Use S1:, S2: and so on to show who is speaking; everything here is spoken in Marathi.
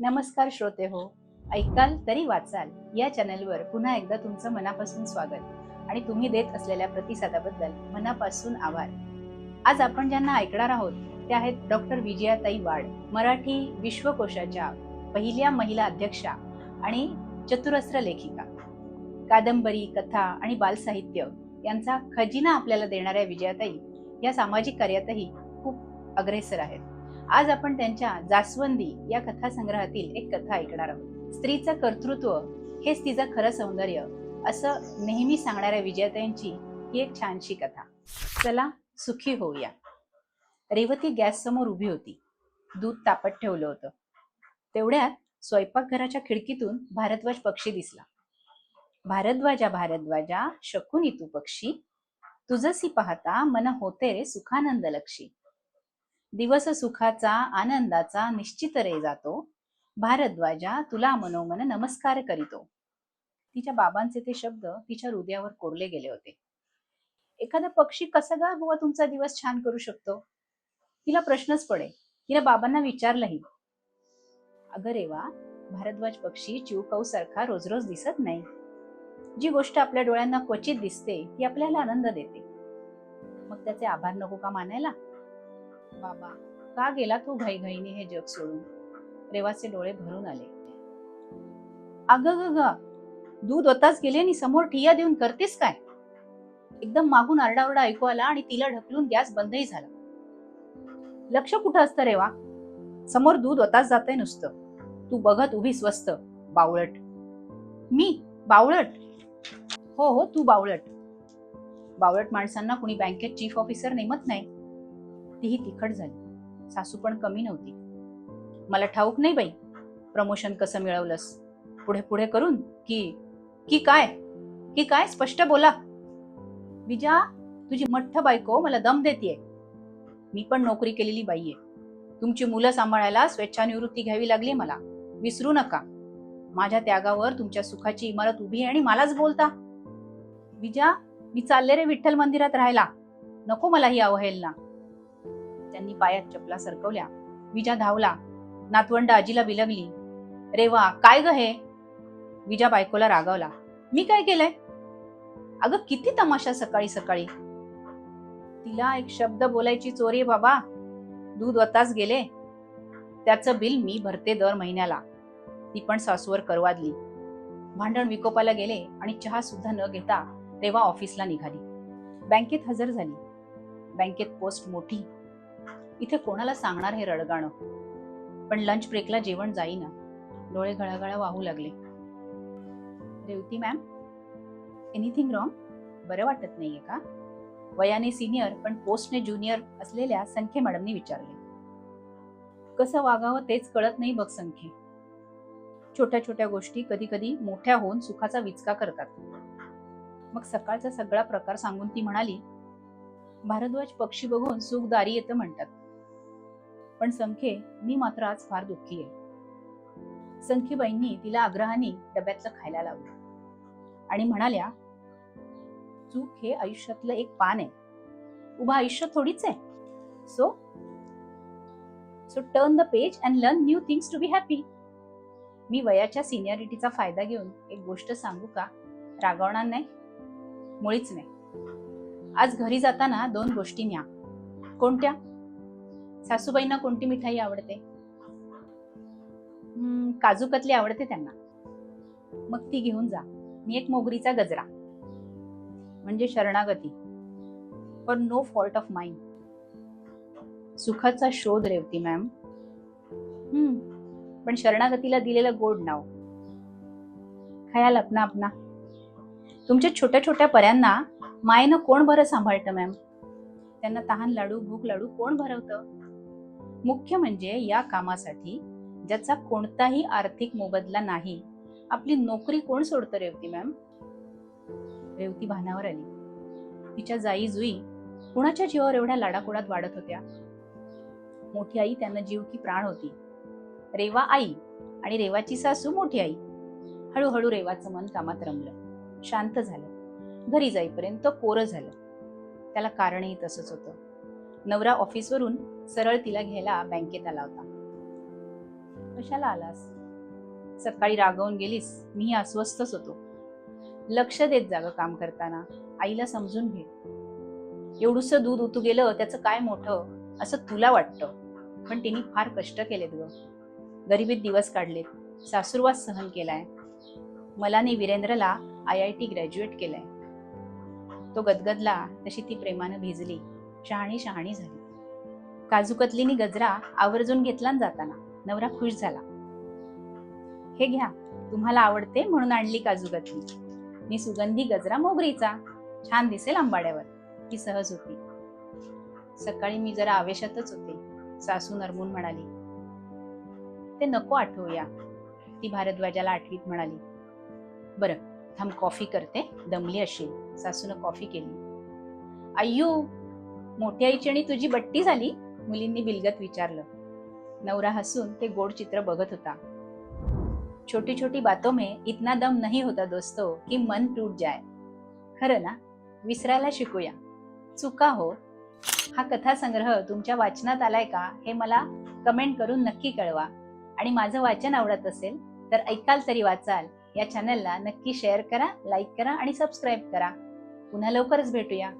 S1: नमस्कार श्रोते हो ऐकाल तरी वाचाल या चॅनलवर पुन्हा एकदा तुमचं मनापासून स्वागत. आणि तुम्ही देत असलेल्या प्रतिसादाबद्दल मनापासून आभार. आज आपण ज्यांना ऐकणार आहोत ते आहेत डॉक्टर विजयाताई वाड मराठी विश्वकोशाच्या पहिल्या महिला अध्यक्षा आणि चतुरस्त्र लेखिका. कादंबरी कथा आणि बालसाहित्य यांचा खजिना आपल्याला देणाऱ्या विजयाताई या सामाजिक कार्यातही खूप अग्रेसर आहेत. आज आपण त्यांच्या जास्वंदी या कथासंग्रहातील एक कथा ऐकणार आहोत. स्त्रीचं कर्तृत्व हेच तिचं खरं सौंदर्य असं नेहमी सांगणाऱ्या विजयाताईंची ही एक छानशी कथा. चला सुखी होऊया. रेवती गॅस समोर उभी होती. दूध तापत ठेवलं होतं. तेवढ्यात स्वयंपाकघराच्या खिडकीतून भारद्वाज पक्षी दिसला. भारद्वाजा भारद्वाजा शकुनी तू पक्षी. तुझसी पाहता मन होते रे सुखानंद लक्षी. दिवस सुखाचा आनंदाचा निश्चित रे जातो. भारद्वाजा तुला मनोमन नमस्कार करीतो. तिच्या बाबांचे ते शब्द तिच्या हृदयावर कोरले गेले होते. एखादा पक्षी कसा गा बुवा तुमचा दिवस छान करू शकतो? तिला प्रश्नच पडे. तिला बाबांना विचारलंही. अगं रेवा भारद्वाज पक्षी चिवकाऊ सारखा रोज रोज दिसत नाही. जी गोष्ट आपल्या डोळ्यांना क्वचित दिसते ती आपल्याला आनंद देते. मग त्याचे आभार नको का मानायला? बाबा का गेला तू घाईघाईने हे जग सोडून? रेवाचे डोळे भरून आले. अग ग ग दूध होताच गेले आणि समोर ठिया देऊन करतेस काय? एकदम मागून आरडाओरडा ऐकू आला आणि तिला ढकलून गॅस बंदही झाला. लक्ष कुठं असतं रेवा? समोर दूध होताच जातंय नुसतं. तू बघत उभी स्वस्त बावळट. मी? बावळट? हो हो तू बावळट. बावळट माणसांना कुणी बँकेत चीफ ऑफिसर नेमत नाही. तीही तिखट झाली. सासू पण कमी नव्हती. मला ठाऊक नाही बाई प्रमोशन कसं मिळवलंस? पुढे पुढे करून की की काय? की काय? स्पष्ट बोला. विजा तुझी मठ्ठ बायको मला दम देते मी पण नोकरी केलेली बाई आहे तुमची मुलं सांभाळायला स्वेच्छानिवृत्ती घ्यावी लागली मला. विसरू नका. माझ्या त्यागावर तुमच्या सुखाची इमारत उभी आहे आणि मलाच बोलता. विजा मी चालले रे विठ्ठल मंदिरात राहायला. नको मला ही अवहेलना. त्यांनी पायात चपला सरकवल्या. विजा धावला. नातवंड आजीला बिलगली रेवा काय ग हे? विजा बायकोला रागावला. मी काय केलंय? अगं किती तमाशा सकाळी सकाळी. तिला एक शब्द बोलायची चोरी बाबा. दूध वताच गेले. त्याचं बिल मी भरते दर महिन्याला. ती पण सासूवर करवादली. भांडण विकोपाला गेले आणि चहा सुद्धा न घेता रेवा ऑफिसला निघाली. बँकेत हजर झाली. बँकेत पोस्ट मोठी. इथे कोणाला सांगणार हे रडगाणं? पण लंच ब्रेकला जेवण जाईना. डोळे गळागळा वाहू लागले. रेवती मॅम एनिथिंग रॉंग बरं वाटत नाहीये का? वयाने सिनियर पण पोस्टने ज्युनियर असलेल्या संख्ये मॅडमनी विचारले. कसं वागावं तेच कळत नाही बघ संख्ये. छोट्या छोट्या गोष्टी कधी कधी मोठ्या होऊन सुखाचा विचका करतात. मग सकाळचा सगळा प्रकार सांगून ती म्हणाली भारद्वाज पक्षी बघून सुख दारी येतं म्हणतात. पण संखे मी मात्र आज फार दुःखी आहे. संखीबाईंनी तिला आग्रहाने डब्यातलं खायला लावलं. आणि म्हणाल्या चूक हे आयुष्यातलं एक पान आहे. उभं आयुष्य थोडीच आहे. So so turn the page and learn new things to be happy मी वयाच्या सिनियरिटीचा फायदा घेऊन एक गोष्ट सांगू का? रागवणार नाही. मुळीच नाही. आज घरी जाताना दोन गोष्टी न्या. कोणत्या? सासूबाईंना कोणती मिठाई आवडते? काजू कतली आवडते त्यांना. मग ती घेऊन जा. मी एक मोगरीचा गजरा. म्हणजे शरणागती. For no fault of mind सुखाचा शोध रेवती मॅम पण शरणागतीला दिलेलं गोड नाव. खयाल अपना अपना. तुमच्या छोट्या छोट्या पर्यांना मायेनं कोण बरं सांभाळतं मॅम त्यांना तहान लाडू भूक लाडू कोण भरवतं? मुख्य म्हणजे या कामासाठी ज्याचा कोणताही आर्थिक मोबदला नाही. आपली नोकरी कोण सोडतं रेवती मॅम? रेवती भानावर आली. तिच्या जाई जुई कुणाच्या जीवावर एवढ्या लाडाकोडात वाढत होत्या? मोठी आई त्यांना जीव की प्राण होती. रेवा आई आणि रेवाची सासू मोठी आई. हळूहळू रेवाचं मन कामात रमलं. शांत झालं. घरी जाईपर्यंत कोरं झालं. त्याला कारणही तसंच होतं. नवरा ऑफिसवरून सरळ तिला घ्यायला बँकेत आला होता. कशाला आलास? सकाळी रागवून गेलीस मीही अस्वस्थच होतो. लक्ष देत जागं काम करताना आईला समजून घे. एवढूस दूध उतू गेलं त्याचं काय मोठं? असं तुला वाटतं. पण तिने फार कष्ट केलेत ग. गरिबीत दिवस काढलेत. सासूरवास सहन केलाय. मलाने वीरेंद्रला आय आय टी ग्रॅज्युएट केलाय. तो गदगदला तशी ती प्रेमानं भिजली. शहाणी शहाणी झाली. काजू कतलीनी गजरा आवर्जून घेतला न जाताना. नवरा खुश झाला. हे घ्या तुम्हाला आवडते म्हणून आणली काजू कतली मी सुगंधी गजरा मोगरीचा. छान दिसेल आंबाड्यावर. ती सहज होती. सकाळी मी जरा आवेशातच होते सासू नरमून म्हणाली. ते नको आठवूया ती भारद्वाजाला आठवीत म्हणाली. बरं थांब कॉफी करते दमली अशी सासूनं कॉफी केली. अय्यू मोठ्या आईची आणि तुझी बट्टी झाली? मुलींनी बिलगत विचारलं. नवरा हसून ते गोड चित्र बघत होता. छोटी छोटी बातों में इतना दम नहीं होता दोस्तों की मन टूट जाय. खरं ना? विसरायला शिकूया. चुका हो. हा कथा संग्रह तुमच्या वाचनात आलाय का हे मला कमेंट करून नक्की कळवा. आणि माझं वाचन आवडत असेल तर ऐकाल तरी वाचाल. या चॅनलला नक्की शेअर करा लाईक करा आणि सबस्क्राईब करा. पुन्हा लवकरच भेटूया.